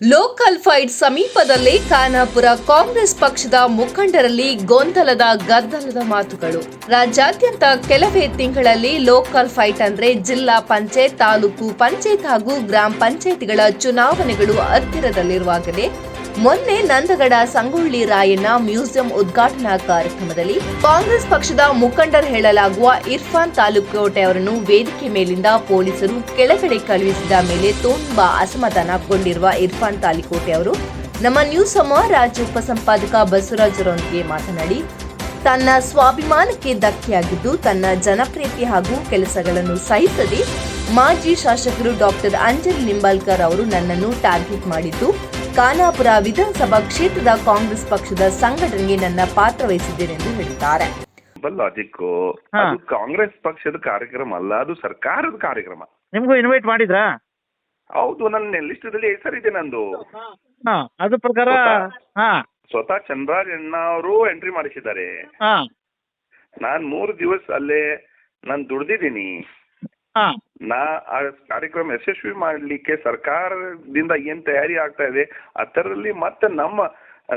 Local fight ಸಮೀಪದಲ್ಲೇ ಖಾನಾಪುರ ಕಾಂಗ್ರೆಸ್ ಪಕ್ಷದ ಮುಖಂಡರಲ್ಲಿ ಗೊಂದಲದ ಗದ್ದಲದ ಮಾತುಗಳು. ರಾಜ್ಯಾದ್ಯಂತ ಕೆಲವೇ ತಿಂಗಳಲ್ಲಿ ಲೋಕಲ್ ಫೈಟ್ ಅಂದ್ರೆ ಜಿಲ್ಲಾ ಪಂಚಾಯತ್ ತಾಲೂಕು ಪಂಚಾಯತ್ ಹಾಗೂ ಗ್ರಾಮ ಪಂಚಾಯತ್ಗಳ ಚುನಾವಣೆಗಳು ಹತ್ತಿರದಲ್ಲಿರುವಾಗಲೇ ಮೊನ್ನೆ ನಂದಗಡ ಸಂಗೊಳ್ಳಿ ರಾಯಣ್ಣ ಮ್ಯೂಸಿಯಂ ಉದ್ಘಾಟನಾ ಕಾರ್ಯಕ್ರಮದಲ್ಲಿ ಕಾಂಗ್ರೆಸ್ ಪಕ್ಷದ ಮುಖಂಡರು ಹೇಳಲಾಗುವ ಇರ್ಫಾನ್ ತಾಲೂಕೋಟೆ ಅವರನ್ನು ವೇದಿಕೆ ಮೇಲಿಂದ ಪೊಲೀಸರು ಕೆಳಗಡೆ ಕಳುಹಿಸಿದ ಮೇಲೆ ತುಂಬಾ ಅಸಮಾಧಾನಗೊಂಡಿರುವ ಇರ್ಫಾನ್ ತಾಲೂಕೋಟೆ ಅವರು, ನಮ್ಮ ನ್ಯೂಸ್ ಸಮ ರಾಜ್ಯ ಉಪಸಂಪಾದಕ ಬಸವರಾಜರೊಂದಿಗೆ ಮಾತನಾಡಿ, ತನ್ನ ಸ್ವಾಭಿಮಾನಕ್ಕೆ ಧಕ್ಕೆಯಾಗಿದ್ದು ತನ್ನ ಜನಪ್ರಿಯತೆ ಹಾಗೂ ಕೆಲಸಗಳನ್ನು ಸಹಿಸದೆ ಮಾಜಿ ಶಾಸಕರು ಡಾಕ್ಟರ್ ಅಂಜಲಿ ನಿಂಬಾಲ್ಕರ್ ಅವರು ನನ್ನನ್ನು ಟಾರ್ಗೆಟ್ ಮಾಡಿದ್ದು ಖಾನಾಪುರ ವಿಧಾನಸಭಾ ಕ್ಷೇತ್ರದ ಕಾಂಗ್ರೆಸ್ ಪಕ್ಷದ ಸಂಘಟನೆಗೆ ನನ್ನ ಪಾತ್ರ ವಹಿಸಿದ್ದೇನೆಂದು ಹೇಳಿದ್ದಾರೆ. ಲಾಜಿಕ್ ಅದು ಕಾಂಗ್ರೆಸ್ ಪಕ್ಷದ ಕಾರ್ಯಕ್ರಮ ಅಲ್ಲ ಅದು ಸರ್ಕಾರದ ಕಾರ್ಯಕ್ರಮ. ನಿಮ್ಗೂ ಇನ್ವೈಟ್ ಮಾಡಿದ್ರಾ? ಹೌದು ನನ್ನ ಲಿಸ್ಟದಲ್ಲಿ ಹೆಸರಿದೆ ನಂದು. ಹಾ ಅದ್ರ ಪ್ರಕಾರ ಹಾ. ಸ್ವತಃ ಚಂದ್ರಾಜ್ ಅಣ್ಣ ಅವರು ಎಂಟ್ರಿ ಮಾಡಿಸಿದ್ದಾರೆ. ಹಾ. ನಾನ್ ಮೂರು ದಿವಸ ಅಲ್ಲೇ ನಾನು ದುಡ್ದಿದ್ದೀನಿ. ನಾ ಆ ಕಾರ್ಯಕ್ರಮ ಯಶಸ್ವಿ ಮಾಡ್ಲಿಕ್ಕೆ ಸರ್ಕಾರದಿಂದ ಏನ್ ತಯಾರಿ ಆಗ್ತಾ ಇದೆ ಅದರಲ್ಲಿ ಮತ್ತೆ ನಮ್ಮ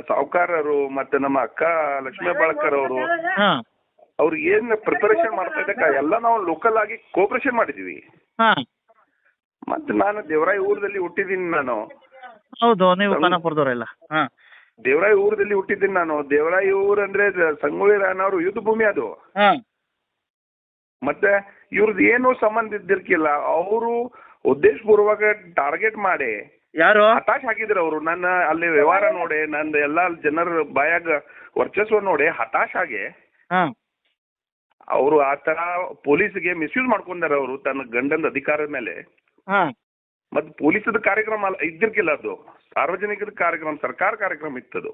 ಸಾಹುಕಾರರು ಮತ್ತೆ ನಮ್ಮ ಅಕ್ಕ ಲಕ್ಷ್ಮೀ ಬಾಳ್ಕರ್ ಅವರು ಅವ್ರು ಏನ್ ಪ್ರಿಪರೇಷನ್ ಮಾಡ್ತಾ ಇದ್ದಕ್ಕ ಎಲ್ಲ ನಾವು ಲೋಕಲ್ ಆಗಿ ಕೋಪರೇಷನ್ ಮಾಡಿದೀವಿ ಮತ್ತೆ ನಾನು ದೇವರಾಯ ಊರದಲ್ಲಿ ಹುಟ್ಟಿದ್ದೀನಿ ನಾನು. ಹೌದು ನೀವು. ಖಾನಾಪುರದವರೆಲ್ಲ ದೇವರಾಯ ಊರದಲ್ಲಿ ಹುಟ್ಟಿದ್ದೀನಿ ನಾನು. ದೇವರಾಯ ಊರ್ ಅಂದ್ರೆ ಸಂಗೊಳ್ಳಿ ರಾಯನವರು ಯುದ್ಧ ಭೂಮಿ ಅದು. ಮತ್ತೆ ಇವ್ರದ್ದು ಏನು ಸಂಬಂಧ ಇದ್ದಿರ್ಕಿಲ್ಲ. ಅವರು ಉದ್ದೇಶಪೂರ್ವಕ ಟಾರ್ಗೆಟ್ ಮಾಡಿ ಯಾರು? ಹತಾಶ್ ಹಾಕಿದ್ರು ಅವರು. ನನ್ನ ಅಲ್ಲಿ ವ್ಯವಹಾರ ನೋಡಿ ನಂದು ಎಲ್ಲಾ ಜನರ ಬಾಯಾಗ ವರ್ಚಸ್ವ ನೋಡಿ ಹತಾಶ್ ಆಗಿ ಅವರು ಆ ತರ ಪೊಲೀಸ್ಗೆ ಮಿಸ್ಯೂಸ್ ಮಾಡ್ಕೊಂಡಾರ ಅವರು ತನ್ನ ಗಂಡನ ಅಧಿಕಾರದ ಮೇಲೆ. ಮತ್ತೆ ಪೊಲೀಸದ ಕಾರ್ಯಕ್ರಮ ಅಲ್ಲ ಇದ್ದಿರ್ಕಿಲ್ಲ ಅದು. ಸಾರ್ವಜನಿಕರ ಕಾರ್ಯಕ್ರಮ ಸರ್ಕಾರ ಕಾರ್ಯಕ್ರಮ ಇತ್ತದು.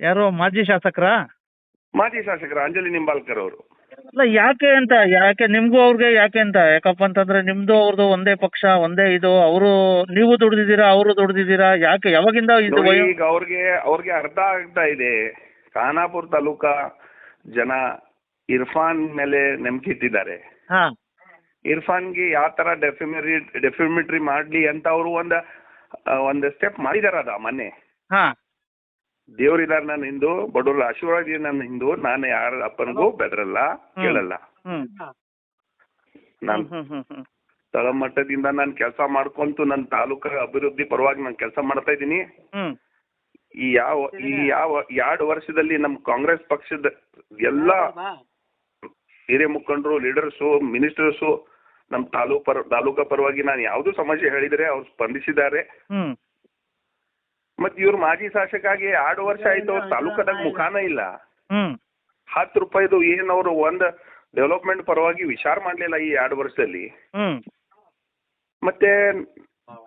ಯಾರು? ಮಾಜಿ ಶಾಸಕರ? ಮಾಜಿ ಶಾಸಕರ ಅಂಜಲಿ ನಿಂಬಾಲ್ಕರ್ ಅವರು. ಅಲ್ಲ ಯಾಕೆ ಅಂತ ಯಾಕೆ ನಿಮ್ಗೂ ಅವ್ರಿಗೆ ಯಾಕೆ ಅಂತ? ಯಾಕಪ್ಪ ಅಂತಂದ್ರೆ ನಿಮ್ದು ಅವ್ರದ್ದು ಒಂದೇ ಪಕ್ಷ ಒಂದೇ ಇದು ಅವರು ನೀವು ದುಡ್ದಿದ್ದೀರಾ ಅವರು ದುಡ್ದಿದ್ದೀರಾ ಯಾಕೆ ಯಾವಾಗಿಂದ ಇದು ನೋಡಿ, ವಯೋ ಈಗ ಅವ್ರಿಗೆ ಅವ್ರಿಗೆ ಅರ್ಥ ಆಗ್ತಾ ಇದೆ. ಖಾನಾಪುರ ತಾಲೂಕಾ ಜನ ಇರ್ಫಾನ್ ಮೇಲೆ ನಂಬಿಕೆ ಇಟ್ಟಿದ್ದಾರೆ. ಹಾ. ಇರ್ಫಾನ್ಗೆ ಯಾವ ತರ ಡೆಫಿಮರಿ ಡೆಫಿಮಿಟ್ರಿ ಮಾಡ್ಲಿ ಅಂತ ಅವರು ಒಂದ ಆ, ಒಂದ್ ಸ್ಟೆಪ್ ಮಾಡಿದಾರ ಅದ ಮೊನ್ನೆ. ಹಾ. ದೇವ್ರಿದಾರ ನನ್ನ ಹಿಂದೂ ಬಡವ್ರ ಆಶೀರ್ವಾದ ನನ್ನ ಹಿಂದೂ ನಾನು ಯಾರ ಅಪ್ಪನಿಗೂ ಬೆದರಲ್ಲ ಕೇಳಲ್ಲ. ನಾನು ಹ್ಮ್ ಹ್ಮ್ ಹ್ಮ್ ತಳಮಟ್ಟದಿಂದ ನಾನು ಕೆಲಸ ಮಾಡ್ಕೊಂತು ನನ್ನ ತಾಲೂಕ ಅಭಿವೃದ್ಧಿ ಪರವಾಗಿ ನಾನು ಕೆಲಸ ಮಾಡ್ತಾ ಇದ್ದೀನಿ. ಹ್ಮ್. ಈ ಯಾವ ಈ ಯಾವ ಎರಡು ವರ್ಷದಲ್ಲಿ ನಮ್ಮ ಕಾಂಗ್ರೆಸ್ ಪಕ್ಷದ ಎಲ್ಲ ಹಿರಿಯ ಮುಖಂಡರು ಲೀಡರ್ಸು ಮಿನಿಸ್ಟರ್ಸು ನಮ್ಮ ತಾಲೂಕ್ ಪರ ತಾಲೂಕಾ ಪರವಾಗಿ ನಾನು ಯಾವುದು ಸಮಸ್ಯೆ ಹೇಳಿದರೆ ಅವ್ರು ಸ್ಪಂದಿಸಿದ್ದಾರೆ. ಹ್ಮ್. ಮತ್ ಇವ್ರು ಮಾಜಿ ಶಾಸಕಾಗಿ ಎರಡು ವರ್ಷ ಆಯ್ತು ಅವ್ರ ತಾಲೂಕದಾಗ ಮುಖಾನ ಇಲ್ಲ. ಹ್ಮ್. ಹತ್ತು ರೂಪಾಯಿದು ಏನ್ ಅವ್ರು ಒಂದ್ ಡೆವಲಪ್ಮೆಂಟ್ ಪರವಾಗಿ ವಿಚಾರ ಮಾಡ್ಲಿಲ್ಲ ಈ ಎರಡು ವರ್ಷದಲ್ಲಿ. ಹ್ಮ್. ಮತ್ತೆ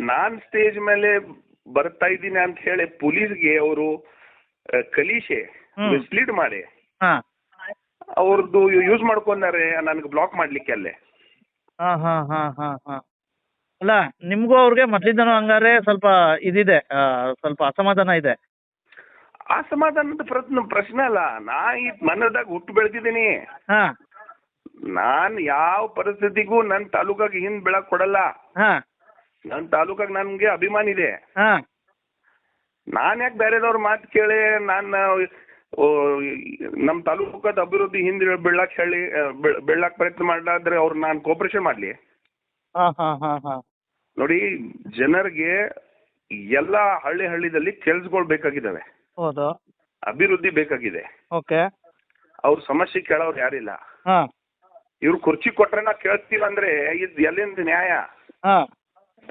ನಾನ್ ಸ್ಟೇಜ್ ಮೇಲೆ ಬರ್ತಾ ಇದ್ದೀನಿ ಅಂತ ಹೇಳಿ ಪೊಲೀಸ್ಗೆ ಅವರು ಕಲೀಶೆ ಹ್ಮ್. ಮಿಸ್ಲೀಡ್ ಮಾಡಿ. ಹಾ. ಅವ್ರದ್ದು ಯೂಸ್ ಮಾಡ್ಕೊಂಡಾರೆ ನನ್ಗೆ ಬ್ಲಾಕ್ ಮಾಡ್ಲಿಕ್ಕೆ ಅಲ್ಲೇ. ಹಾ ಹಾ ಹಾ ಹಾ ಹಾ. ಅಲ್ಲ ನಿಮಗೂ ಅವ್ರಿಗೆ ಮೊದಲಿಂದನೂ ಹಂಗಾರೆ ಸ್ವಲ್ಪ ಇದಿದೆ ಸ್ವಲ್ಪ ಅಸಮಾಧಾನ ಇದೆ. ಅಸಮಾಧಾನದ ಪ್ರಶ್ನೆ ಪ್ರಶ್ನೆ ಅಲ್ಲ ನಾ ಈ ಮನದಾಗ ಹುಟ್ಟು ಬೆಳೆದಿದ್ದೀನಿ. ಹಾಂ. ನಾನ್ ಯಾವ ಪರಿಸ್ಥಿತಿಗೂ ನನ್ನ ತಾಲೂಕಾಗ ಹಿಂದ್ ಬೆಳಕ್ ಕೊಡಲ್ಲ. ಹಾಂ. ನನ್ನ ತಾಲೂಕಾಗ ನನ್ಗೆ ಅಭಿಮಾನ ಇದೆ. ಹಾಂ. ನಾನು ಯಾಕೆ ಬೇರೆದವ್ರ ಮಾತು ಕೇಳಿ ನಾನು ನಮ್ಮ ತಾಲೂಕದ ಅಭಿವೃದ್ಧಿ ಹಿಂದೆ ಬೀಳಕ್ ಹೇಳಿ ಆ, ಬೀಳ್- ಬೀಳಕ್ ಪ್ರಯತ್ನ ಮಾಡ್ಲಾದ್ರೆ ಅವ್ರು ನಾನು ಕೋಪರೇಷನ್ ಮಾಡ್ಲಿ. ಹಾಂ ಹಾಂ ಹಾಂ ಹಾ. ನೋಡಿ ಜನರಿಗೆ ಎಲ್ಲ ಹಳ್ಳಿ ಹಳ್ಳಿದಲ್ಲಿ ಕೆಲ್ಸಗಳು ಬೇಕಾಗಿದ್ದಾವೆ. ಹೌದು. ಅಭಿವೃದ್ಧಿ ಬೇಕಾಗಿದೆ. ಓಕೆ. ಅವ್ರ ಸಮಸ್ಯೆ ಕೇಳೋರು ಯಾರಿಲ್ಲ. ಹಾ. ಇವ್ರು ಕುರ್ಚಿ ಕೊಟ್ರೆ ನಾ ಕೇಳ್ತೀವಿ ಅಂದ್ರೆ ಇದು ಎಲ್ಲಿಂದ ನ್ಯಾಯ? ಹಾ.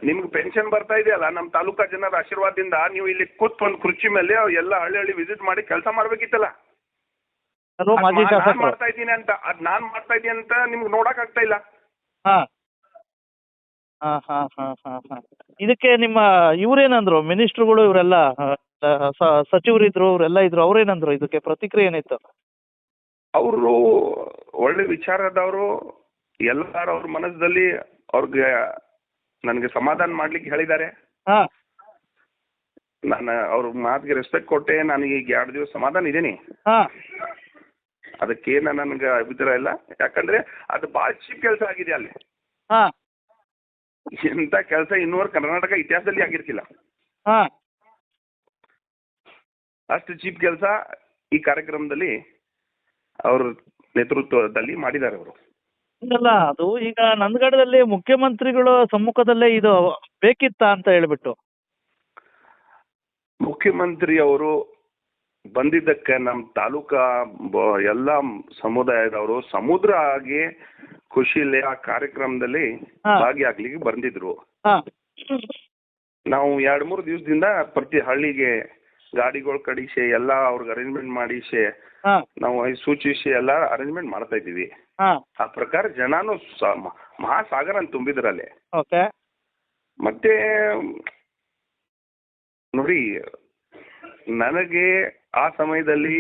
ನಿಮ್ಗೆ ಪೆನ್ಷನ್ ಬರ್ತಾ ಇದೆಯಲ್ಲ ನಮ್ಮ ತಾಲೂಕಾ ಜನರ ಆಶೀರ್ವಾದದಿಂದ ನೀವು ಇಲ್ಲಿ ಕೂತ್ ಒಂದು ಕುರ್ಚಿ ಮೇಲೆ ಎಲ್ಲ ಹಳ್ಳಿ ಹಳ್ಳಿ ವಿಸಿಟ್ ಮಾಡಿ ಕೆಲಸ ಮಾಡ್ಬೇಕಿತ್ತಲ್ಲ? ಅದು ಮಾಜಿ ನಾನ್ ಮಾಡ್ತಾ ಇದ್ದೀನಿ ಅಂತ ಅದ್ ನಾನ್ ಮಾಡ್ತಾ ಇದ್ದೀನಿ ಅಂತ ನಿಮ್ಗೆ ನೋಡಕ್ ಆಗ್ತಾ ಇಲ್ಲ? ಹಾ. ಹಾ ಹಾಂ ಹಾಂ ಹಾಂ ಹಾಂ. ಇದಕ್ಕೆ ನಿಮ್ಮ ಇವ್ರೇನಂದ್ರು? ಮಿನಿಸ್ಟ್ರುಗಳು ಇವರೆಲ್ಲ ಸಚಿವರಿದ್ರು ಇವರೆಲ್ಲ ಇದ್ರು ಅವ್ರೇನಂದ್ರು ಇದಕ್ಕೆ ಪ್ರತಿಕ್ರಿಯೆ ಏನಿತ್ತು ಅವರು ಒಳ್ಳೆ ವಿಚಾರದವರು ಎಲ್ಲರೂ ಅವ್ರ ಮನಸ್ಸಲ್ಲಿ ಅವ್ರಿಗೆ ನನಗೆ ಸಮಾಧಾನ ಮಾಡ್ಲಿಕ್ಕೆ ಹೇಳಿದ್ದಾರೆ. ಹಾಂ. ನಾನು ಅವ್ರ ಮಾತಿಗೆ ರೆಸ್ಪೆಕ್ಟ್ ಕೊಟ್ಟೆ ನನಗೆ ಈಗ ಎರಡು ದಿವಸ ಸಮಾಧಾನ ಇದ್ದೀನಿ. ಹಾಂ. ಅದಕ್ಕೇನು ನನಗೆ ಅಭಿಪ್ರಾಯ ಇಲ್ಲ. ಯಾಕಂದ್ರೆ ಅದು ಭಾಳ ಚೀಪ್ ಕೆಲಸ ಆಗಿದೆ ಅಲ್ಲಿ. ಹಾ. ಇಂಥ ಕೆಲಸ ಇನ್ನೂವರೆ ಕರ್ನಾಟಕ ಇತಿಹಾಸದಲ್ಲಿ ಆಗಿರ್ತಿಲ್ಲ. ಹಾ. ಅಷ್ಟು ಚೀಪ್ ಕೆಲಸ ಈ ಕಾರ್ಯಕ್ರಮದಲ್ಲಿ ಅವ್ರ ನೇತೃತ್ವದಲ್ಲಿ ಮಾಡಿದ್ದಾರೆ ಅವರು. ಅಲ್ಲ ಅದು ಈಗ ನಂದಗಡದಲ್ಲಿ ಮುಖ್ಯಮಂತ್ರಿಗಳ ಸಮ್ಮುಖದಲ್ಲೇ ಇದು ಬೇಕಿತ್ತಾ ಅಂತ ಹೇಳ್ಬಿಟ್ಟು. ಮುಖ್ಯಮಂತ್ರಿ ಅವರು ಬಂದಿದ್ದಕ್ಕೆ ನಮ್ಮ ತಾಲೂಕಾ ಬ- ಎಲ್ಲ ಸಮುದಾಯದವರು ಸಮುದ್ರ ಆಗಿ ಖುಷಿಲಿ ಆ ಕಾರ್ಯಕ್ರಮದಲ್ಲಿ ಹಾ. ಭಾಗಿಯಾಗ್ಲಿಕ್ಕೆ ಬಂದಿದ್ರು. ಹಾ. ನಾವು ಎರಡ್ ಮೂರು ದಿವಸದಿಂದ ಪ್ರತಿ ಹಳ್ಳಿಗೆ ಗಾಡಿಗಳು ಕಡಿಸಿ ಎಲ್ಲ ಅವ್ರಿಗೆ ಅರೇಂಜ್ಮೆಂಟ್ ಮಾಡಿಸಿ ಹಾ. ನಾವು ಈ ಸೂಚಿಸಿ ಎಲ್ಲ ಅರೇಂಜ್ಮೆಂಟ್ ಮಾಡ್ತಾ ಇದ್ದೀವಿ. ಹಾ. ಆ ಪ್ರಕಾರ ಜನಾನು ಸ- ಮ- ಮಹಾಸಾಗರ ಅಂತ ತುಂಬಿದ್ರಲ್ಲಿ. ಓಕೆ. ಮತ್ತೆ ನೋಡಿ ನನಗೆ ಆ ಸಮಯದಲ್ಲಿ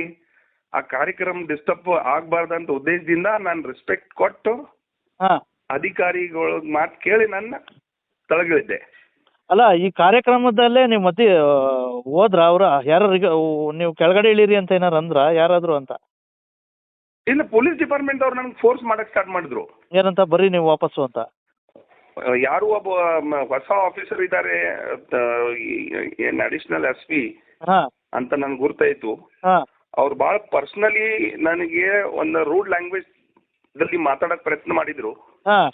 ಆ ಕಾರ್ಯಕ್ರಮ ಡಿಸ್ಟರ್ಬ್ ಆಗ್ಬಾರ್ದಂತ ಉದ್ದೇಶದಿಂದ ನಾನು ರೆಸ್ಪೆಕ್ಟ್ ಕೊಟ್ಟು ಅಧಿಕಾರಿಗಳ ಮಾತು ಕೇಳಿ ನನ್ನ ತಳಗಿಳಿದ್ದೆ ಅಲ್ಲ ಈ ಕಾರ್ಯಕ್ರಮದಲ್ಲೇ ನೀವು ಮತ್ತೆ ಹೋದ್ರ ಅವ್ರ ಯಾರು ನೀವು ಕೆಳಗಡೆ ಇಳಿರಿ ಅಂತ ಏನಾರು ಅಂದ್ರ ಯಾರಾದ್ರು ಅಂತ? ಇಲ್ಲ ಪೊಲೀಸ್ ಡಿಪಾರ್ಟ್ಮೆಂಟ್ ಅವ್ರು ನನ್ಗೆ ಫೋರ್ಸ್ ಮಾಡಕ್ ಸ್ಟಾರ್ಟ್ ಮಾಡಿದ್ರು. ಏನಂತ ಬರ್ರಿ ನೀವು ವಾಪಸ್ಸು ಅಂತ. ಯಾರು ಒಬ್ಬ ಹೊಸ ಆಫೀಸರ್ ಇದ್ದಾರೆ ಏನ್ ಅಡಿಷನಲ್ ಎಸ್ ಪಿ ಹಾ. ಅಂತ ನನ್ಗೆ ಗುರ್ತಾಯ್ತು. ಹಾ. ಅವ್ರು ಬಹಳ ಪರ್ಸನಲಿ ನನಗೆ ಒಂದು ರೂಡ್ ಲ್ಯಾಂಗ್ವೇಜ್ ದಲ್ಲಿ ಮಾತಾಡಕ್ ಪ್ರಯತ್ನ ಮಾಡಿದ್ರು. ಹಾ.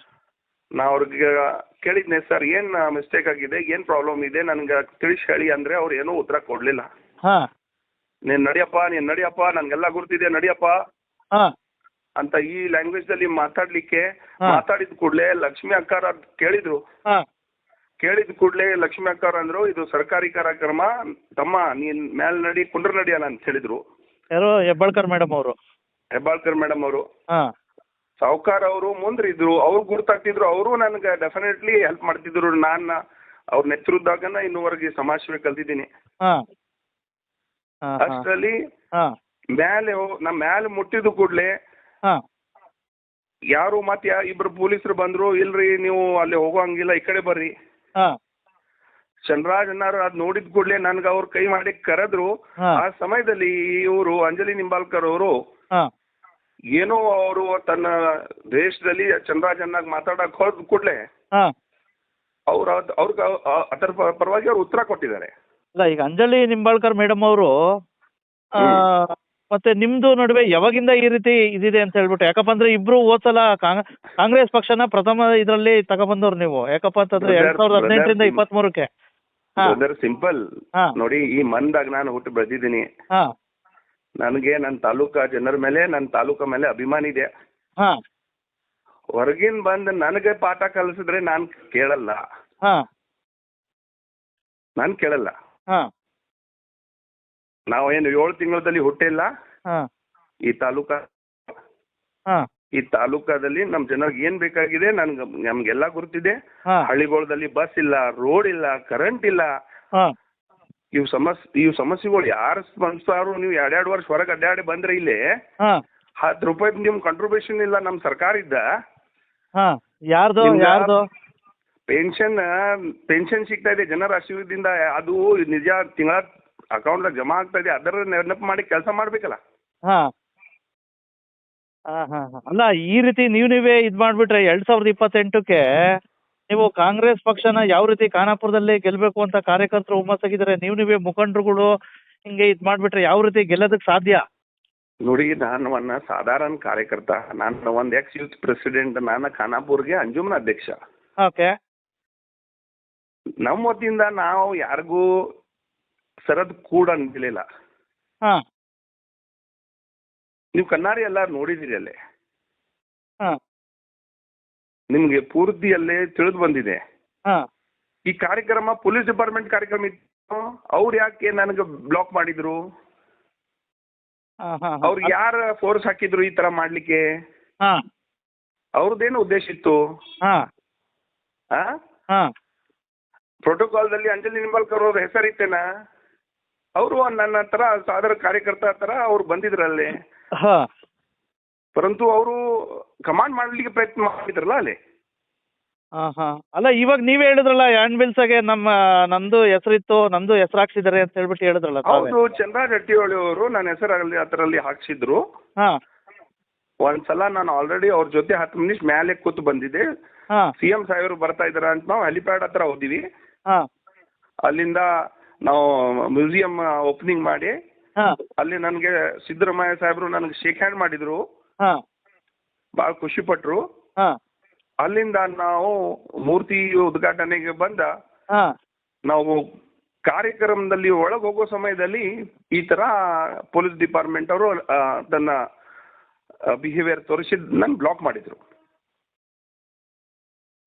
ನಾ ಅವ್ರಿಗೆ ಕೇಳಿದ್ನೆ ಸರ್ ಏನ್ ಮಿಸ್ಟೇಕ್ ಆಗಿದೆ? ಏನ್ ಪ್ರಾಬ್ಲಮ್ ಇದೆ? ನನ್ಗೆ ತಿಳಿಸಿ ಹೇಳಿ ಅಂದ್ರೆ ಅವ್ರು ಏನೂ ಉತ್ತರ ಕೊಡ್ಲಿಲ್ಲ. ಹಾ. ನೀನ್ ನಡಿಯಪ್ಪ ನೀನ್ ನಡಿಯಪ್ಪ ನನ್ಗೆಲ್ಲ ಗುರ್ತಿದೆ ನಡಿಯಪ್ಪ. ಹಾ. ಅಂತ ಈ ಲ್ಯಾಂಗ್ವೇಜ್ ದಲ್ಲಿ ಮಾತಾಡ್ಲಿಕ್ಕೆ ಹಾ. ಮಾತಾಡಿದ ಕೂಡಲೇ ಲಕ್ಷ್ಮಿ ಅಕ್ಕಾರ ಕೇಳಿದ್ರು. ಹಾ. ಕೇಳಿದ ಕೂಡಲೇ ಲಕ್ಷ್ಮಿ ಅಕ್ಕ ಅಂದ್ರು ಇದು ಸರ್ಕಾರಿ ಕಾರ್ಯಕ್ರಮ ತಮ್ಮ ನೀನ್ ಮ್ಯಾಲ್ ನಡಿ ಕುಂಡ್ರ ನಡಿಯಲ್ಲ ಅಂತ ಹೇಳಿದ್ರು. ಯಾರು? ಹೆಬ್ಬಾಳ್ಕರ್ ಮೇಡಮ್ ಅವರು. ಹೆಬ್ಬಾಳ್ಕರ್ ಮೇಡಮ್ ಅವರು. ಹಾ. ಸಾವುಕಾರ ಅವರು ಮುಂದ್ರಿದ್ರು ಅವ್ರು ಗುರ್ತಾಗ್ತಿದ್ರು ಅವರು ನನಗೆ ಡೆಫಿನೆಟ್ಲಿ ಹೆಲ್ಪ್ ಮಾಡ್ತಿದ್ರು ನಾನು ಅವ್ರ ನೆತ್ರದಾಗನ ಇನ್ನುವರೆಗೆ ಸಮಾಜ ಸೇವೆ ಕಲ್ತಿದ್ದೀನಿ. ಹಾ. ಹಾ ಹಾ. ಅಷ್ಟರಲ್ಲಿ ಹಾ. ಮ್ಯಾಲೆ ನಮ್ಮ ನಾ ಮ್ಯಾಲೆ ಮುಟ್ಟಿದ ಕೂಡಲೇ ಹಾ. ಯಾರು ಮತ್ತೆ ಯಾ ಇಬ್ರು ಪೊಲೀಸರು ಬಂದ್ರು ಇಲ್ರಿ ನೀವು ಅಲ್ಲಿ ಹೋಗೋಂಗಿಲ್ಲ ಈ ಕಡೆ ಬರ್ರಿ. ಹಾ. ಚಂದ್ರಾಜ್ ಅನ್ನಾರು ಅದ್ ನೋಡಿದ ಕೂಡಲೇ ನನ್ಗೆ ಅವ್ರ ಕೈ ಮಾಡಿ ಕರೆದ್ರು. ಹಾ. ಆ ಸಮಯದಲ್ಲಿ ಇವರು ಅಂಜಲಿ ನಿಂಬಾಳ್ಕರ್ ಅವರು ಹಾ. ಏನೋ ಅವರು ತನ್ನ ದೇಶದಲ್ಲಿ ಚಂದ್ರಾಜ್ ಅನ್ನಾಗ್ ಮಾತಾಡಕ್ ಹೋದ್ ಕೂಡಲೇ ಅವ್ರ ಅವ್ರಿಗೆ ಅದರ ಪ- ಪರವಾಗಿ ಅವ್ರು ಉತ್ತರ ಕೊಟ್ಟಿದ್ದಾರೆ. ಈಗ ಅಂಜಲಿ ನಿಂಬಾಳ್ಕರ್ ಮೇಡಮ್ ಅವರು ಮತ್ತೆ ನಿಮ್ದು ನಡುವೆ ಯಾವಾಗಿಂದ ಈ ರೀತಿ ಇದಿದೆ ಅಂತ ಹೇಳ್ಬಿಟ್ಟು ಯಾಕಪ್ಪ ಅಂದ್ರೆ ಇಬ್ರು ಹೋದ್ ಕಾಂಗ್ರೆಸ್ ಪಕ್ಷನ ಪ್ರಥಮ ಇದರಲ್ಲಿ ತಗೊಬಂದವ್ರು ನೀವು. ಯಾಕಪ್ಪ ಅಂತಂದ್ರೆ ಎರಡ್ ಸಾವಿರದ ಹದಿನೆಂಟರಿಂದ ಇಪ್ಪತ್ ಇಪ್ಪತ್ತ್ ಮೂರಕ್ಕೆ ಸಿಂಪಲ್ ನೋಡಿ ಈ ಮನ್ದಾಗ ನಾನು ಹುಟ್ಟು ಬೆಳೆದಿದ್ದೀನಿ. ನನಗೆ ನನ್ನ ತಾಲೂಕಾ ಜನರ ಮೇಲೆ ನನ್ನ ತಾಲೂಕಾ ಮೇಲೆ ಅಭಿಮಾನ ಇದೆ. ಹೊರಗಿನ ಬಂದು ನನಗೆ ಪಾಠ ಕಲಿಸಿದ್ರೆ ನಾನು ಕೇಳಲ್ಲ. ಹಾ. ನಾನು ಕೇಳಲ್ಲ. ಹಾ ನಾವು ಏನು ಏಳು ತಿಂಗಳಲ್ಲಿ ಹುಟ್ಟಿಲ್ಲ ಹಾ. ಈ ತಾಲೂಕಾ ಹಾ. ಈ ತಾಲೂಕಾದಲ್ಲಿ ನಮ್ ಜನರಿಗೆ ಏನ್ ಬೇಕಾಗಿದೆ ನನ್ಗೆ ನಮ್ಗೆಲ್ಲ ಗುರುತಿದೆ. ಹಾ. ಹಳ್ಳಿಗಳದಲ್ಲಿ ಬಸ್ ಇಲ್ಲ ರೋಡ್ ಇಲ್ಲ ಕರೆಂಟ್ ಇಲ್ಲ. ಹಾ. ಇವು ಸಮಸ್ಯೆ ಇವ್ ಸಮಸ್ಯೆಗಳು ಯಾರು ಸ್ಪಂದಿಸಾರು ನೀವು ಎರಡೆರಡು ವರ್ಷ ಹೊರಗೆ ಅಡ್ಡಾಡಿ ಬಂದ್ರೆ ಇಲ್ಲಿ ಹಾ. ಹತ್ತು ರೂಪಾಯಿ ನಿಮ್ ಕಂಟ್ರಿಬ್ಯೂಷನ್ ಇಲ್ಲ ನಮ್ಮ ಇದ್ದ ಹಾ. ಯಾರ್ದು ನಿಮ್ಗೆ ಯಾರ್ದು? ಪೆನ್ಷನ್ ಪೆನ್ಷನ್ ಸಿಗ್ತಾ ಇದೆ ಜನರ ಆಶೀರ್ವಾದದಿಂದ ಅದು ನಿಜ ತಿಂಗಳ ಅಕೌಂಟ್ದಾಗ ಜಮಾ ಆಗ್ತಾ ಇದೆ ಅದರ ನೆನಪು ಮಾಡಿ ಕೆಲಸ ಮಾಡ್ಬೇಕಲ್ಲ. ಹಾ. ಹಾ ಹಾ. ಅಲ್ಲ ಈ ರೀತಿ ನೀವು ನೀವೇ ಇದ್ ಮಾಡ್ಬಿಟ್ರೆ ಎರಡ್ ಸಾವಿರದ ಇಪ್ಪತ್ತೆಂಟಕ್ಕೆ ನೀವು ಕಾಂಗ್ರೆಸ್ ಪಕ್ಷನ ಯಾವ ರೀತಿ ಖಾನಾಪುರದಲ್ಲಿ ಗೆಲ್ಬೇಕು ಅಂತ ಕಾರ್ಯಕರ್ತರು ಹುಮ್ಮಸ್ಸಾಗಿದ್ದಾರೆ ನೀವು ನೀವೇ ಮುಖಂಡರುಗಳು ಹಿಂಗೆ ಇದ್ ಮಾಡ್ಬಿಟ್ರೆ ಯಾವ ರೀತಿ ಗೆಲ್ಲೋದಕ್ಕೆ ಸಾಧ್ಯ? ನೋಡಿ ನಾನು ಒಂದು ಸಾಧಾರಣ ಕಾರ್ಯಕರ್ತ ನಾನು ಒಂದು ಎಕ್ಸ್ ಯೂತ್ ಪ್ರೆಸಿಡೆಂಟ್ ನಾನು ಖಾನಾಪುರ್ಗೆ ಅಂಜುಮನ ಅಧ್ಯಕ್ಷ. ಓಕೆ. ನಮ್ಮ ವತಿಯಿಂದ ನಾವು ಯಾರಿಗೂ ಸರದ್ ಕೂಡ ನಿಲ್ಲ ಹಾ. ನೀವು ಕಣ್ಣಾರಿ ಎಲ್ಲ ನೋಡಿದಿರಿ ಅಲ್ಲೇ. ಹಾ. ನಿಮ್ಗೆ ಪೂರ್ತಿ ಅಲ್ಲೇ ತಿಳಿದು ಬಂದಿದೆ. ಹಾ. ಈ ಕಾರ್ಯಕ್ರಮ ಪೊಲೀಸ್ ಡಿಪಾರ್ಟ್ಮೆಂಟ್ ಕಾರ್ಯಕ್ರಮ ಇತ್ತು. ಅವ್ರು ಯಾಕೆ ನನಗೆ ಬ್ಲಾಕ್ ಮಾಡಿದ್ರು? ಅವ್ರು ಯಾರ ಫೋರ್ಸ್ ಹಾಕಿದ್ರು ಈ ತರ ಮಾಡ್ಲಿಕ್ಕೆ? ಅವ್ರದ್ದೇನು ಉದ್ದೇಶ ಇತ್ತು? ಪ್ರೋಟೋಕಾಲ್ದಲ್ಲಿ ಅಂಜಲಿ ನಿಂಬಲ್ಕರ್ ಅವ್ರ ಹೆಸರಿತ್ತೇನ? ಅವರು ನನ್ನ ಹತ್ರ ಸಾಧಾರ ಕಾರ್ಯಕರ್ತ ಹತ್ರ ಅವ್ರು ಬಂದಿದ್ರಲ್ಲಿ ಹಾ. ಪರಂತು ಅವರು ಕಮಾಂಡ್ ಮಾಡ್ಲಿಕ್ಕೆ ಪ್ರಯತ್ನ ಮಾಡಿದ್ರಲ್ಲ ಅಲ್ಲಿ. ಹಾ ಹಾ. ಅಲ್ಲ ಇವಾಗ ನೀವೇ ಹೇಳಿದ್ರಲ್ಲ ಆ್ಯಂಬುಲೆನ್ಸ್ಗೆ ನಮ್ಮ ನಂದು ಹೆಸರಿತ್ತು ನಂದು ಹೆಸರು ಹಾಕ್ಸಿದ್ದಾರೆ ಅಂತ ಹೇಳ್ಬಿಟ್ಟು ಹೇಳಿದ್ರಲ್ಲ ತಾವೇ. ಹೌದು ಚಂದ್ರ ಹಟ್ಟಿಹೊಳಿ ಅವರು ನನ್ನ ಹೆಸರಲ್ಲಿ ಅದರಲ್ಲಿ ಹಾಕ್ಸಿದ್ರು. ಹಾ. ಒಂದ್ಸಲ ನಾನು ಆಲ್ರೆಡಿ ಅವ್ರ ಜೊತೆ ಹತ್ತು ನಿಮಿಷ ಮೇಲೆ ಕೂತು ಬಂದಿದ್ದೆ. ಹಾ. ಸಿ ಎಂ ಸಾಹೇಬರು ಬರ್ತಾ ಇದ್ದಾರೆ ಅಂತ ನಾವು ಹೆಲಿಪ್ಯಾಡ್ ಹತ್ರ ಹೋದಿವಿ. ಹಾ. ಅಲ್ಲಿಂದ ನಾವು ಮ್ಯೂಸಿಯಂ ಓಪನಿಂಗ್ ಮಾಡಿ ಹಾಂ. ಅಲ್ಲಿ ನನಗೆ ಸಿದ್ದರಾಮಯ್ಯ ಸಾಹೇಬರು ನನಗೆ ಶೇಕ್ ಹ್ಯಾಂಡ್ ಮಾಡಿದ್ರು. ಹಾ. ಭಾಳ ಖುಷಿ ಪಟ್ರು. ಹಾಂ. ಅಲ್ಲಿಂದ ನಾವು ಮೂರ್ತಿ ಉದ್ಘಾಟನೆಗೆ ಬಂದ ಹಾಂ. ನಾವು ಕಾರ್ಯಕ್ರಮದಲ್ಲಿ ಒಳಗೆ ಹೋಗೋ ಸಮಯದಲ್ಲಿ ಈ ತರ ಪೊಲೀಸ್ ಡಿಪಾರ್ಟ್ಮೆಂಟ್ ಅವರು ತನ್ನ ಬಿಹೇವಿಯರ್ ತೋರಿಸಿದ್ ನನ್ ಬ್ಲಾಕ್ ಮಾಡಿದ್ರು.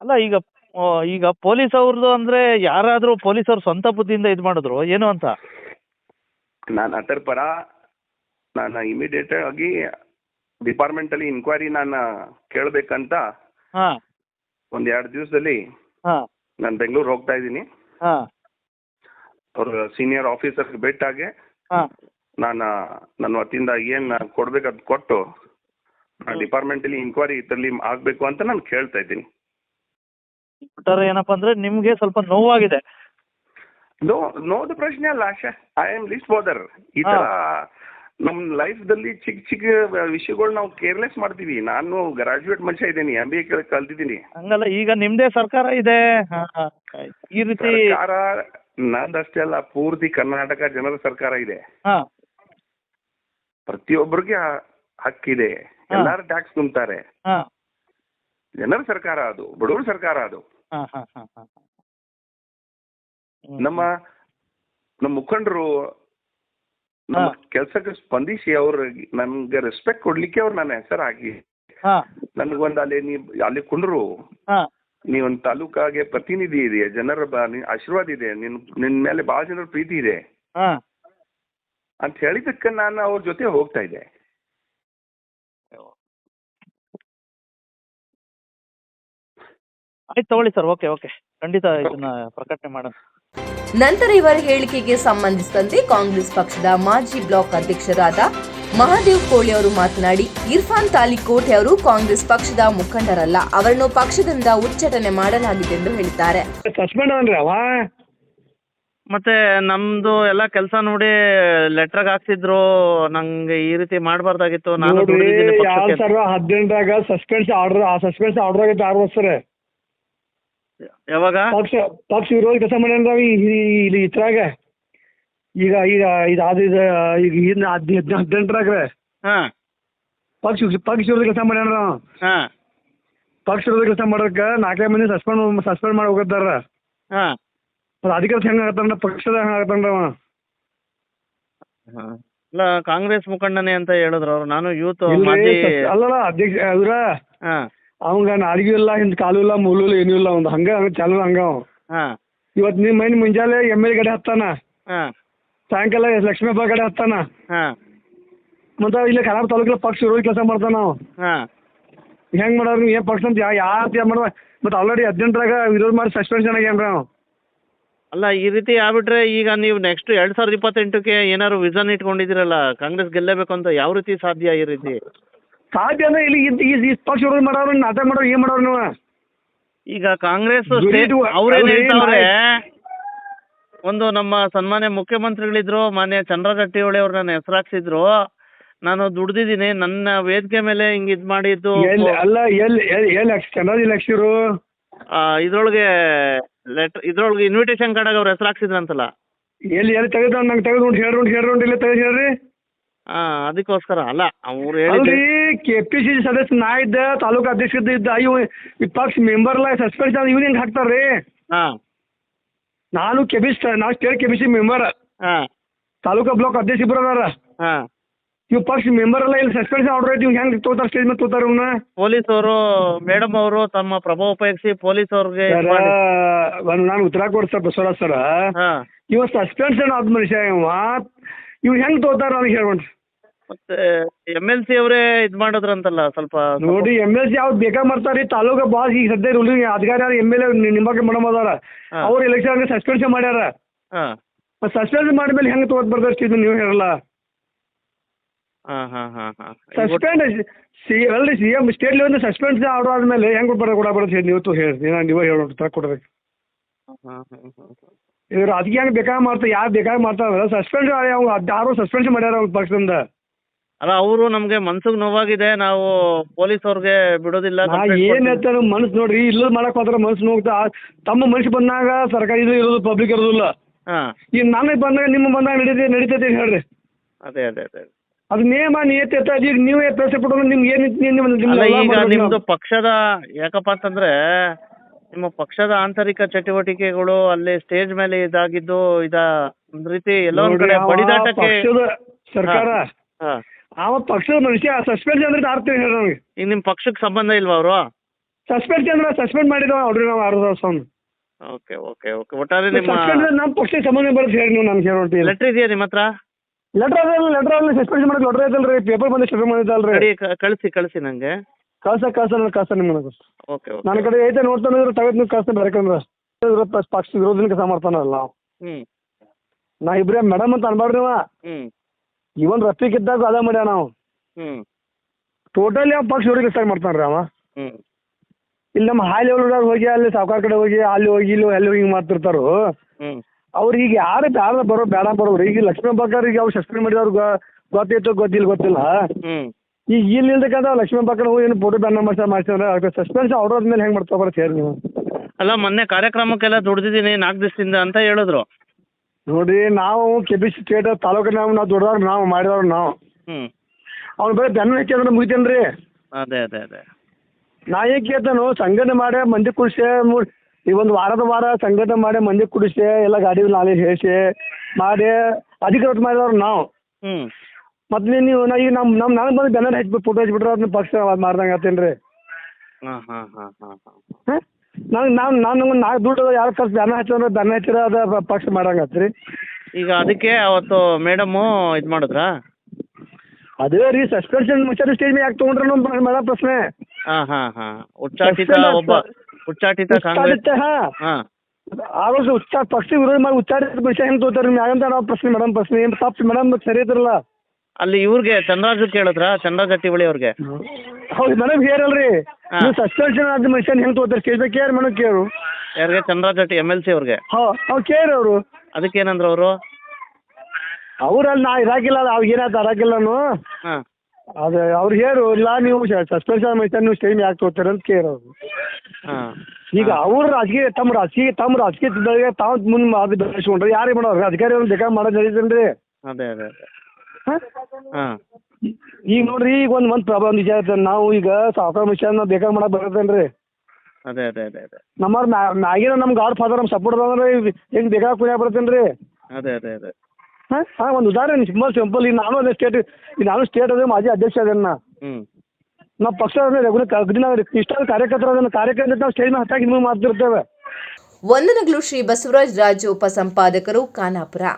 ಅಲ್ಲ ಈಗ ಈಗ ಪೊಲೀಸ್ ಅವ್ರದ್ದು ಅಂದ್ರೆ ಯಾರಾದ್ರೂ ಪೊಲೀಸ್ ಅವ್ರು ಸ್ವಂತ ಬುದ್ಧಿಯಿಂದ ಇದು ಮಾಡಿದ್ರು? ಏನು ಅಂತ? ನಾನು ಅದರ ಪರ ನಾನು ಇಮಿಡಿಯೇಟ್ ಆಗಿ ಡಿಪಾರ್ಟ್ಮೆಂಟ್ ಅಲ್ಲಿ ಇನ್ಕ್ವೈರಿ ನಾನು ಕೇಳಬೇಕಂತ ಹಾಂ. ಒಂದ್ ಎರಡು ದಿವಸದಲ್ಲಿ ಹಾ. ನಾನು ಬೆಂಗಳೂರು ಹೋಗ್ತಾ ಇದ್ದೀನಿ. ಹಾ. ಅವ್ರ ಸೀನಿಯರ್ ಆಫೀಸರ್ ಭೇಟಾಗೆ ಹಾ. ನಾನು ನನ್ನ ವತಿಯಿಂದ ಏನು ಕೊಡ್ಬೇಕು ಅದು ಕೊಟ್ಟು ಡಿಪಾರ್ಟ್ಮೆಂಟ್ ಅಲ್ಲಿ ಇನ್ಕ್ವೈರಿ ಇದರಲ್ಲಿ ಆಗ್ಬೇಕು ಅಂತ ನಾನು ಕೇಳ್ತಾ ಇದ್ದೀನಿ. ಒಟ್ಟಾರೆ ಏನಪ್ಪಾ ಅಂದ್ರೆ ನಿಮ್ಗೆ ಸ್ವಲ್ಪ ನೋವಾಗಿದೆ. ನೋ ನೋದ ಪ್ರಶ್ನೆ ಅಲ್ಲ Asha. I am least bother ಈ ತರ ಲೈಫ್ ದಲ್ಲಿ ಚಿಕ್ಕ ಚಿಕ್ಕ ವಿಷಯಗಳು ನಾವು ಕೇರ್ಲೆಸ್ ಮಾಡ್ತೀವಿ. ನಾನು ಗ್ರಾಜುಯೇಟ್ ಮನುಷ್ಯ ಇದ್ದೀನಿ ಎಂ ಬಿ ಎ ಕಲ್ತಿದ್ದೀನಿ. ಹಂಗಲ್ಲ ಈಗ ನಿಮ್ದೇ ಸರ್ಕಾರ ಇದೆ. ಈ ರೀತಿ ಸರ್ಕಾರ ನಂದಷ್ಟೇ ಅಲ್ಲ ಪೂರ್ತಿ ಕರ್ನಾಟಕ ಜನರ ಸರ್ಕಾರ ಇದೆ. ಪ್ರತಿಯೊಬ್ಬರಿಗೆ ಹಕ್ಕಿದೆ. ಎಲ್ಲಾರು ಟ್ಯಾಕ್ಸ್ ತುಂಬ್ತಾರೆ. ಜನರ ಸರ್ಕಾರ ಅದು ಬಡವರ ಸರ್ಕಾರ ಅದು. ಹಾಂ ಹಾಂ ಹಾಂ ಹಾಂ ನಮ್ಮ ನಮ್ಮ ಮುಖಂಡರು ನಮ್ಮ. ಕೆಲಸಕ್ಕೆ ಸ್ಪಂದಿಸಿ ಅವ್ರ ನನ್ಗೆ ರೆಸ್ಪೆಕ್ಟ್ ಕೊಡ್ಲಿಕ್ಕೆ ಅವ್ರು ನನ್ನ ಹೆಸರಾಗಿ ನನಗೊಂದು ಅಲ್ಲಿ ನೀ ಅಲ್ಲಿ ಕುಂಡ್ರು. ನೀವೊಂದು ತಾಲೂಕಾಗೆ ಪ್ರತಿನಿಧಿ ಇದೆ ಜನರ ಆಶೀರ್ವಾದ ಇದೆ ನಿನ್ ನಿನ್ ಮೇಲೆ ಬಹಳ ಜನರ ಪ್ರೀತಿ ಇದೆ. ಅಂತ ಹೇಳಿದಕ್ಕೆ ನಾನು ಅವ್ರ ಜೊತೆ ಹೋಗ್ತಾ ಇದ್ದೆ. ಆಯ್ತು ತಗೊಳ್ಳಿ ಸರ್ ಓಕೆ ಓಕೆ. ಖಂಡಿತ ಇದನ್ನ ಪ್ರಕಟಣೆ ಮಾಡೋಣ. ನಂತರ ಇವರ ಹೇಳಿಕೆಗೆ ಸಂಬಂಧಿಸಿದಂತೆ ಕಾಂಗ್ರೆಸ್ ಪಕ್ಷದ ಮಾಜಿ ಬ್ಲಾಕ್ ಅಧ್ಯಕ್ಷರಾದ ಮಹಾದೇವ್ ಕೋಳಿ ಅವರು ಮಾತನಾಡಿ ಇರ್ಫಾನ್ ತಾಲಿಕೋಟೆ ಅವರು ಕಾಂಗ್ರೆಸ್ ಪಕ್ಷದ ಮುಖಂಡರಲ್ಲ ಅವರನ್ನು ಪಕ್ಷದಿಂದ ಉಚ್ಚಾಟನೆ ಮಾಡಲಾಗಿದೆ ಎಂದು ಹೇಳಿದ್ದಾರೆ. ಸಸ್ಪೆಂಡ್ ಅವನ್ರಿ ಅವ? ಮತ್ತೆ ನಮ್ದು ಎಲ್ಲ ಕೆಲಸ ನೋಡಿ ಲೆಟರ್ ಹಾಕ್ಸಿದ್ರು ನಂಗೆ ಈ ರೀತಿ ಮಾಡಬಾರ್ದಾಗಿತ್ತು ನಾನು ದುಡಿದಿದ್ದೀನಿ ಹದಿನೆಂಟರಾಗ ಸಸ್ಪೆನ್ಸ್ ಆರ್ಡರ್ ಆ ಸಸ್ಪೆನ್ಸ್ ಆರ್ಡರ್ ಆಗೈತೆ ಆರು ವರ್ಷ ಯಾವಾಗ? ಪಕ್ಷ ಪಕ್ಷ ವಿರೋಧ ಕೆಲಸ ಮಾಡ್ಯಾನ ಇಲ್ಲಿ ಇತ್ರಾಗ. ಈಗ ಈಗ ಇದು ಅದು ಇದು ಈಗ ಇನ್ನು ಹದ್ ಹದಿನೆಂಟರಾಗ ರೀ. ಹಾ. ಪಕ್ಷ ಪಕ್ಷ ವಿರೋಧ ಕೆಲಸ ಮಾಡ್ಯಾನ. ಹಾ. ಪಕ್ಷ ವಿರೋಧ ಕೆಲಸ ಮಾಡೋದಕ್ಕೆ ನಾಲ್ಕೈದು ಮಂದಿ ಸಸ್ಪೆಂಡ್ ಸಸ್ಪೆಂಡ್ ಮಾಡಿ ಹೋಗತ್ತಾರ. ಹಾ. ಅದು ಅಧಿಕಾರ ಹೆಂಗೆ ಆಗತ್ತಾನ ಪಕ್ಷದ ಹೆಂಗೆ ಆಗತ್ತಾನ ಅವ. ಹಾ. ಇಲ್ಲ ಕಾಂಗ್ರೆಸ್ ಮುಖಂಡನೇ ಅಂತ ಹೇಳಿದ್ರು ಅವ್ರು. ನಾನು ಯೂತ್ ಮಾಜಿ ಅಲ್ಲಲ್ಲ ಅಧ್ಯಕ್ಷ ಅದ್ರ ಹಾ. ಅವಂಗ ನಾಲ್ಗೂ ಇಲ್ಲ ಹಿಂದ್ ಕಾಲು ಇಲ್ಲ ಮೂಲು ಇಲ್ಲ ಏನೂ ಇಲ್ಲ ಒಂದು ಹಂಗ ಹಂಗ ಚಾಲು ಹಂಗ ಅವ. ಹಾ. ಇವತ್ತು ನಿಮ್ಮ ಮೈನ್ ಮುಂಜಾನೆ ಎಂ ಎಲ್ ಗಡೆ ಹತ್ತಾನ. ಹಾ. ಸಾಯಂಕಾಲ ಲಕ್ಷ್ಮೀ ಹಬ್ಬ ಕಡೆ ಹತ್ತಾನ. ಹಾ. ಮತ್ತೆ ಇಲ್ಲಿ ಕನ್ನಡ ತಾಲೂಕಿನ ಪಕ್ಷ ವಿರೋಧಿ ಕೆಲಸ ಮಾಡ್ತಾನ ನಾವು ಹಾ. ಹೆಂಗೆ ಮಾಡೋರು ನೀವು ಏನ್ ಪಕ್ಷ ಅಂತ ಯಾ ಯಾವ ಮಾಡುವ. ಮತ್ತು ಆಲ್ರೆಡಿ ಹದಿನೆಂಟರಾಗ ವಿರೋಧ ಮಾಡಿ ಸಸ್ಪೆನ್ಷನ್ ಆಗ್ಯಾನ ನಾವು ಅಲ್ಲ ಈ ರೀತಿ ಆಗ್ಬಿಟ್ರೆ ಈಗ ನೀವು ನೆಕ್ಸ್ಟ್ ಎರಡ್ ಸಾವಿರದ ಇಪ್ಪತ್ತೆಂಟಕ್ಕೆ ಏನಾದ್ರು ವಿಷನ್ ಇಟ್ಕೊಂಡಿದ್ದೀರಲ್ಲ ಕಾಂಗ್ರೆಸ್ ಗೆಲ್ಲಬೇಕು ಅಂತ ಯಾವ ರೀತಿ ಸಾಧ್ಯ ಈ ರೀತಿ? ಸಾಧ್ಯ ಅಂದ್ರೆ ಇಲ್ಲಿ. ಇದ್- ಈ ಈ ಪಕ್ಷ ವಿರೋಧ ಮಾಡೋರು ನಾಟಕ ಮಾಡೋರು ಏನ್ ಮಾಡೋರು ನೀವು? ಈಗ ಕಾಂಗ್ರೆಸ್ ದುಡಿದು- ಅವ್ರೇನ್ ಹೇಳ್ತಾವ್ರೆ ಒಂದು ನಮ್ಮ ಸನ್ಮಾನ್ಯ ಮುಖ್ಯಮಂತ್ರಿಗಳಿದ್ರು ಮಾನ್ಯ ಚಂದ್ರಗಟ್ಟಿಹೊಳಿ ಅವ್ರು ನನ್ನ ಹೆಸರಾಕ್ಸಿದ್ರು. ನಾನು ದುಡ್ದಿದ್ದೀನಿ ನನ್ನ ವೇದಿಕೆ ಮೇಲೆ ಹಿಂಗ್ ಇದ್ ಮಾಡಿದ್ದು. ಎಲ್ಲಿ ಅಲ್ಲ ಎಲ್ಲಿ ಎಲ್ಲಿ ಎಲ್ಲಿ ಲಕ್ಷರು ಆ, ಇದ್ರೊಳಗೆ ಲೆಟರ್ ಇದ್ರೊಳಗೆ ಇನ್ವಿಟೇಷನ್ ಕಾರ್ಡ್ ಅವ್ರ ಹೆಸರಾಕ್ಸಿದ್ರಂತಲ್ಲ. ಎಲ್ಲಿ ಎಲ್ಲಿ ತೆಗೆದು ನಂಗೆ ತೆಗೆದು ನೋಡಿ ಹೇಳ್ರಿ ನೋಡಿ ಹೇಳ್ರಿ ಇಲ್ಲ ತೆಗೆದು ಹೇಳ್ರಿ. ಹಾ ಅದಕ್ಕೋಸ್ಕರ ಅಲ್ಲ ಅವ್ರು ಹೇಳಿದ್ರೆ ಅಲ್ರಿ ಕೆ ಪಿ ಸಿ ಸದಸ್ಯ ನಾ ಇದ್ದ ತಾಲೂಕು ಅಧ್ಯಕ್ಷ ಇದ್ದ ಇವ್ ಈ ಪಕ್ಷ ಮೆಂಬರ್ ಎಲ್ಲ ಸಸ್ಪೆನ್ಸ್ ಇವ್ನ ಹೆಂಗ್ ಹಾಕ್ತಾರ್ರಿ? ಹಾ. ನಾನು ಕೆ ಬಿ ನಾವು state K B C member ಹಾ. ತಾಲೂಕಾ ಬ್ಲಾಕ್ ಅಧ್ಯಕ್ಷ ಇಬ್ಬರು ಅದಾರ. ಹಾ. ಇವ್ ಪಕ್ಷ ಮೆಂಬರ್ ಎಲ್ಲ ಇಲ್ಲಿ ಸಸ್ಪೆನ್ಸ್ ಆರ್ಡರ್ ಐತಿ ಇವ್ ಹೆಂಗ್ ತೋತಾರ ಸ್ಟೇಜ್ ಮೇಲೆ ತೋತಾರ ಇವ್ನ? ಪೊಲೀಸ್ ಅವರು ಮೇಡಮ್ ಅವರು ತಮ್ಮ ಪ್ರಭಾವ ಉಪಯೋಗಿಸಿ ಪೊಲೀಸ್ ಅವ್ರಿಗೆ ಇದ್ ಸರ ಮಾಡಿ ನಾನು ಉತ್ತರ ಕೊಡ್ಸ ಬಸವರಾಜ್ ಸರ. ಹಾ. ಇವ ಸಸ್ಪೆನ್ಷನ್ ಆದ ಮನುಷ್ಯ ಇವ. ಇವ್ ಹೆಂಗ್ ತೋತಾರ ಅವ್ರಿಗೆ ಹೇಳ್ಕೊಂಡ್ರಿ ಮತ್ತೆ ಎಂ ಎಲ್ ಸಿ ಅವರೇ ಇದ್ ಮಾಡಿದ್ರಂತಲ್ಲ ಸ್ವಲ್ಪ ನೋಡಿ ಎಂ ಎಲ್ ಸಿ ಅವ್ರು ಬೇಕಾ ಮಾಡ್ತಾರ್ರಿ ತಾಲೂಕು ಬಾಸ್ ಈಗ ಸದ್ಯ ರೂಲಿಂಗ್ ಅಧಿಕಾರಿ ಎಂ ಎಲ್ ಎ ನಿಮ್ಮಕ್ಕೆ ಮೇಡಮ್ ಅದಾರ ಹಾ. ಅವ್ರು ಎಲೆಕ್ಷನ್ ಸಸ್ಪೆನ್ಷನ್ ಮಾಡ್ಯಾರ. ಹಾ. ಸಸ್ಪೆನ್ಸ್ ಮಾಡಿದ್ಮೇಲೆ ಹೆಂಗ್ ತಗೋತ್ ಬರ್ದಷ್ಟು ಇದು ನೀವು ಹೇಳಲ್ಲ. ಹಾ ಹಾ ಹಾ ಹಾ. ಸಸ್ಪೆಂಡ್ ಸಿ ಅಲ್ರಿ C M state level suspense order ಆದ್ಮೇಲೆ ಹೆಂಗ್ ಬರ ಕೊಡ ಬರುತ್ತೆ ನೀವು ತು ಹೇಳಿ ನೀವು ನೀವೇ ಹೇಳೋಣ ತರ ಕೊಡ್ಬೇಕು ಇವ್ರು ಹೆಂಗ್ ಬೇಕಾಗಿ ಮಾಡ್ತಾರೆ ಯಾರು ಬೇಕಾಗಿ ಮಾಡ್ತಾರ ಸಸ್ಪೆಂಡ್ ಅವ್ನು ಯಾರು ಸಸ್ಪೆನ್ಸ್ ಮಾಡ್ಯಾರ ಅವ್ರ ಪಕ್ಷದಿಂದ. ಅಲ್ಲ ಅವರು ನಮ್ಗೆ ಮನ್ಸಿಗೆ ನೋವಾಗಿದೆ ನಾವು ಪೊಲೀಸ್ ಅವ್ರಿಗೆ ಬಿಡೋದಿಲ್ಲ ನಾ ಏನ್. ಹೇಳ್ತಾರೆ ಮನ್ಸು ನೋಡ್ರಿ ಇಲ್ಲ ಮಾಡಕ್ ಹೋದ್ರೆ ಮನ್ಸು ನೋಗ್ತಾ ತಮ್ಮ ಮನ್ಸು ಬಂದಾಗ ಸರ್ಕಾರಿ ಇದು ಇರೋದು ಪಬ್ಲಿಕ್ ಇರೋದಿಲ್ಲ ಹಾ. ಈಗ ನನಗೆ ಬಂದಾಗ ನಿಮ್ಮ ಬಂದಾಗ ನಡೀತೈತೆ ನಡೀತೈತೆ ಹೇಳ್ರಿ. ಅದೇ ಅದೇ ಅದೇ ಅದು. ನೇಮ ನಿಯತಿ ಅಂತ ಈಗ ನೀವೇ ಪ್ರಶ್ನೆ ನಿಮ್ಗೆ ಏನು ಅಲ್ಲ ಈಗ ನಿಮ್ದು ಪಕ್ಷದ ಯಾಕಪ್ಪ ಅಂತಂದ್ರೆ ನಿಮ್ಮ ಪಕ್ಷದ ಆಂತರಿಕ ಚಟುವಟಿಕೆಗಳು ಅಲ್ಲಿ ಸ್ಟೇಜ್ ಮೇಲೆ ಇದಾಗಿದ್ದು ಇದ ಒಂದ್ ರೀತಿ ಎಲ್ಲೋ ಒಂದ್ ಕಡೆ ಬಡಿದಾಟಕ್ಕೆ ಪಕ್ಷದ ಸರ್ಕಾರ ಹಾ. ಅವ ಪಕ್ಷದ ಮನುಷ್ಯ ಸಸ್ಪೆಂಡ್ ಅಂದ್ರೆ ಆರ್ತೀನಿ ಹೇಳಿ ಈಗ ನಿಮ್ ಪಕ್ಷಕ್ಕೆ ಸಂಬಂಧ ಇಲ್ವಾ ಅವರು? ಸಸ್ಪೆಂಡ್ ಅಂದ್ರೆ ಸಸ್ಪೆಂಡ್ ಮಾಡಿದ್ವ ಅವ್ರಿ ನಾವು ಆರು ವರ್ಷ ಓಕೆ ಓಕೆ ಓಕೆ ಒಟ್ಟಾರೆ ನಿಮ್ಮ ಸಸ್ಪೆಂಡ್ ನಮ್ಮ ಪಕ್ಷಕ್ಕೆ ಸಂಬಂಧ ಬರುತ್ತೆ ಹೇಳಿ ನೀವು ನಮ್ಗೆ ಹೇಳಿ ಲೆಟರ್ ಇದೆಯಾ ನಿಮ್ಮ ಹತ್ರ? ಲೆಟರ್ ಅದ ಲೆಟರ್ ಅಲ್ಲಿ ಸಸ್ಪೆಂಡ್ ಮಾಡೋದು ಲೆಟರ್ ಐತಲ್ರಿ ಪೇಪರ್ ಬಂದ ಶುರು ಮಾಡಿದಲ್ರಿ ಕಳ್ಸಿ ಕಳ್ಸಿ ನಂಗೆ. ಕಳ್ಸ ಕಳ್ಸ ನಾನು ಕಳ್ಸ ನಿಮ್ಗೆ ಓಕೆ ನನ್ನ ಕಡೆ ಐತೆ ನೋಡ್ತಾನೆ ಇದ್ರೆ ತಗದ್ ನೀವು ಕಳ್ಸ್ತಾನೆ ಬೇಕಂದ್ರೆ ವಿರೋಧ ಪಕ್ಷ ವಿರೋಧನ ಕೆಲಸ ಮಾಡ್ತಾನಲ್ಲ ನಾವು. ಹ್ಮ್. ನಾ ಇಬ್ರೇ ಮೇಡಮ್ ಅಂತ ಅನ್ಬಾರ್ದು ನೀವ. ಹ್ಮ್. ಇವನ್ ರಫೀಕ್ ಇದ್ದಾಗ ಅದ ಮಾಡ್ಯ ನಾವು. ಹ್ಮ್. ಟೋಟಲಿ ಆ ಪಕ್ಷ ವಿರೋಧ ಕೆಲಸ ಮಾಡ್ತಾನ್ರಿ ಅವ. ಹ್ಮ್. ಇಲ್ಲಿ ನಮ್ಮ ಹಾಲಿ ಲೆವೆಲ್ ಹೋಗಿ ಅಲ್ಲಿ ಸಾವುಕಾರ ಕಡೆ ಹೋಗಿ ಅಲ್ಲಿ ಹೋಗಿ ಇಲ್ಲಿ ಅಲ್ಲಿ ಹೋಗಿ ಮಾಡ್ತಿರ್ತಾರೋ. ಹ್ಮ್. ಅವ್ರಿಗೆ ಈಗ ಯಾರು ಬ್ಯಾಡ ಬರೋ ಬೇಡ ಬರೋರು ಈಗ ಲಕ್ಷ್ಮೀ ಈಗ ಅವ್ರು ಸಸ್ಪೆಂಡ್ ಮಾಡಿದವ್ರು ಗೊತ್ತಿತ್ತು ಗೊತ್ತಿಲ್ಲ ಗೊತ್ತಿಲ್ಲ. ಹ್ಮ್. ಈಗ ಇಲ್ಲಿ ಇಲ್ದಕ್ಕಂತ ಲಕ್ಷ್ಮೀ ಬಕ್ಕರ್ ಹೋಗಿ ಏನು ಫೋಟೋ ಬ್ಯಾನ್ ಮಾಡ್ಸ ಮಾಡ್ಸಿದ್ರೆ ಸಸ್ಪೆನ್ಸ್ ಆರ್ಡರ್ ಮೇಲೆ ಹೆಂಗೆ ಮಾಡ್ತಾ ಬರುತ್ತೆ ಹೇಳಿ ನೀವು. ಅಲ್ಲ ಮೊನ್ನೆ ಕಾರ್ಯಕ್ರಮಕ್ಕೆಲ್ಲ ದುಡ್ದಿದ್ದೀನಿ ನಾಲ್ಕು ದಿವಸದಿಂದ ಅಂತ ಹೇಳಿದ್ರು. ನೋಡಿ ನಾವು ಕೆ ಬಿ ಸಿ ಸ್ಟೇಟ್ ತಾಲೂಕಿನ ನಾವು ನಾವು ನಾವು ಮಾಡಿದವ್ರು ನಾವು. ಹ್ಮ್. ಅವ್ನು ಬರೀ ಬೆನ್ನ ಹೆಚ್ಚಿ ಅಂದ್ರೆ ಮುಗಿತೇನೆ ರೀ ಅದೇ ಅದೇ ಅದೇ. ನಾ ಏನ್ ಕೇಳ್ತಾನು ಸಂಘಟನೆ ಮಾಡಿ ಮಂದಿ ಕುಡಿಸಿ ಈ ಒಂದು ವಾರದ ವಾರ ಸಂಘಟನೆ ಮಾಡಿ ಮಂದಿ ಕುಡಿಸಿ ಎಲ್ಲ ಗಾಡಿ ನಾಳೆ ಹೇಳಿಸಿ ಮಾಡಿ ಅಧಿಕೃತ ಮಾಡಿದವ್ರು ನಾವು. ಹ್ಮ್. ಮತ್ತೆ ನೀವು ನಾ ಈಗ ನಮ್ಮ ನಮ್ಮ ನನಗೆ ಬಂದು ಬ್ಯಾನರ್ ಹಚ್ಚಿ ಫೋಟೋ ಹಚ್ಬಿಟ್ರೆ ಅದನ್ನ ಪಕ್ಷ ಮಾಡ್ದಂಗೆ ಆತೇನು ರೀ ಹಾಂ ಹಾಂ ಹಾಂ ಹಾಂ ಹಾಂ. ಹಾಂ? ನಂಗೆ ನಾನು ನಾನು ನಾಲ್ಕು ದುಡ್ಡು ಯಾರು ಖರ್ಚು ಬ್ಯಾನರ್ ಹಚ್ಚಿದ್ರೆ ಬ್ಯಾನರ್ ಹಚ್ಚಿರ ಅದು ಪಕ್ಷ ಮಾಡಂಗೆ ಆತ್ರಿ. ಈಗ ಅದಕ್ಕೆ ಅವತ್ತು ಮೇಡಂ ಇದು ಮಾಡಿದ್ರಾ? ಅದೇ ರೀ ಸಸ್ಪೆನ್ಷನ್ ಮುಚ್ಚಾರಿ ಸ್ಟೇಜ್ ಮೇಲೆ ಯಾಕೆ ತೊಗೊಂಡ್ರೆ ನಮ್ಮ ಮೇಡಮ್ ಪ್ರಶ್ನೆ. ಹಾಂ ಹಾಂ ಹಾಂ. ಉಚ್ಚಾಟಿತ ಒಬ್ಬ ಉಚ್ಚಾಟಿತ ಕಾಂಗ್ರೆಸ್ ಉಚ್ಚಾಟಿತ ಹಾಂ. ಹಾಂ ಉಚ್ಚಾರ ಪಕ್ಷ ವಿರೋಧ ಮಾಡಿ ಉಚ್ಚಾರಿತ ವಿಷಯ ಹೆಂಗೆ ತೋತಾರೆ ಮ್ಯಾಗಂತ ನಾವು ಪ್ರಶ್ನೆ ಮೇಡಮ್ ಪ್ರಶ್ನೆ. ಏನು ತಪ್ಪು ಮೇಡಮ್ ಸರಿ ಐತ್ರಲ್ಲ ಅಲ್ಲಿ ಇವ್ರಿಗೆ ಚಂದ್ರಾಜು ಕೇಳಿದ್ರ? ಚಂದ್ರಾಜ್ ಅಟ್ಟಿಬಳಿ ಅವ್ರಿಗೆ? ಹೌದು ಮೇಡಮ್ ಹೇರಲ್ರಿ ಹಾ. ನೀವು ಸಸ್ಪೆನ್ಷನ್ ಆದ ಮನುಷ್ಯನ್ ಹೆಂಗೆ ತಗೋತಾರೆ? ಕೇಳ್ಬೇಕು ಬಗ್ಗೆ ಕೇರ್ ಮೇಡಮ್ ಕೇರು ಯಾರಿಗೆ? ಚಂದ್ರಾಜ್ ಅಟ್ಟಿ ಎಂ ಎಲ್ ಸಿ ಅವ್ರಿಗೆ? ಹಾ ಅವ್ರು ಕೇರ್ ಅವರು. ಅದಕ್ಕೇನಂದ್ರ ಅವರು? ಅವ್ರಲ್ಲಿ ನಾ ಇರಾಕಿಲ್ಲ ಅವ್ರಿಗೆ ಏನಾಯ್ತು? ಇರಾಕಿಲ್ಲನು ಅದ ಅದು ಅವ್ರು ಹೇರು ಇಲ್ಲ ನೀವು ಸಸ್ಪೆನ್ಷನ್ ಮನುಷ್ಯನ್ ನೀವು ಸ್ಟೇಜ್ ಯಾಕೆ ತಗೋತಾರೆ ಅಂತ ಕೇರ್ ಅವರು. ಹಾ. ಈಗ ಅವ್ರ ರಾಜಕೀಯ ತಮ್ಮ ರಾಜಕೀಯ ತಮ್ಮ ರಾಜಕೀಯ ತಾವು ಮುಂದೆ ಅದು ಬೆಳೆಸ್ಕೊಂಡ್ರೆ ಯಾರಿಗೆ ಮಾಡೋರು? ಅಧಿಕಾರಿ ಅವ್ರು ಮಾಡೋದ್ ಮಾಡೋದು ನಡೀತೇನೆ ಅದೇ ಅದೇ ಅದೇ. ಹಾಂ? ಹಾಂ. ಈಗ ನೋಡ್ರಿ ಈಗ ಒಂದು ಒಂದು ಪ್ರಾಬ್ಲಮ್ ನಿಜ ಐತೆ ನಾವು ಈಗ ಸಾಫ್ಟ್ವೇರ್ ಮಿಷನ್ ಬೇಕಾಗ ಮಾಡಕ್ಕೆ ಬರತ್ತೇನ್ರಿ? ರೀ ಅದೇ ಅದೇ ಅದೇ ಅದೇ. ನಮ್ಮವ್ರ ಮ್ಯಾಗಿನ ನಮ್ಮ ಗಾಡ್ ಫಾದರ್ ನಮ್ಮ ಸಪೋರ್ಟ್ ಅಂದ್ರೆ ಹೆಂಗೆ ಬೇಕಾಗ ಕುಣಿಯಾಗ ಬರ್ತೇನೆ ರೀ ಅದೇ ಅದೇ ಅದೇ. ಹಾಂ? ಹಾಂ ಒಂದು ಉದಾಹರಣೆ ಸಿಂಪಲ್ ಸಿಂಪಲ್. ಈಗ ನಾನು ಅದೇ ಸ್ಟೇಟ್ ಈಗ ನಾನು ಸ್ಟೇಟ್ ಅದೇ ಮಾಜಿ ಅಧ್ಯಕ್ಷ ಅದನ್ನ ನಾ? ಹ್ಞೂ ನಮ್ಮ ಪಕ್ಷ ರೆಗ್ಯುಲರ್ ಅಗ್ರಿ ಕಾರ್ಯಕರ್ತರ ಅದನ್ನ ಕಾರ್ಯಕರ್ತರು ಅದನ್ನು ಕಾರ್ಯಕರ್ತ ನಾವು ಸ್ಟೇಜ್ ಮೇಲೆ ಹತ್ತಾಗಿ ನೀವು ಮಾಡ್ತಿರ್ತೇವೆ ವಂದನಗಳು ಶ್ರೀ ಬಸವರಾಜ್ ರಾಜು ಉಪಸಂಪಾದಕರು ಖಾನಾಪುರ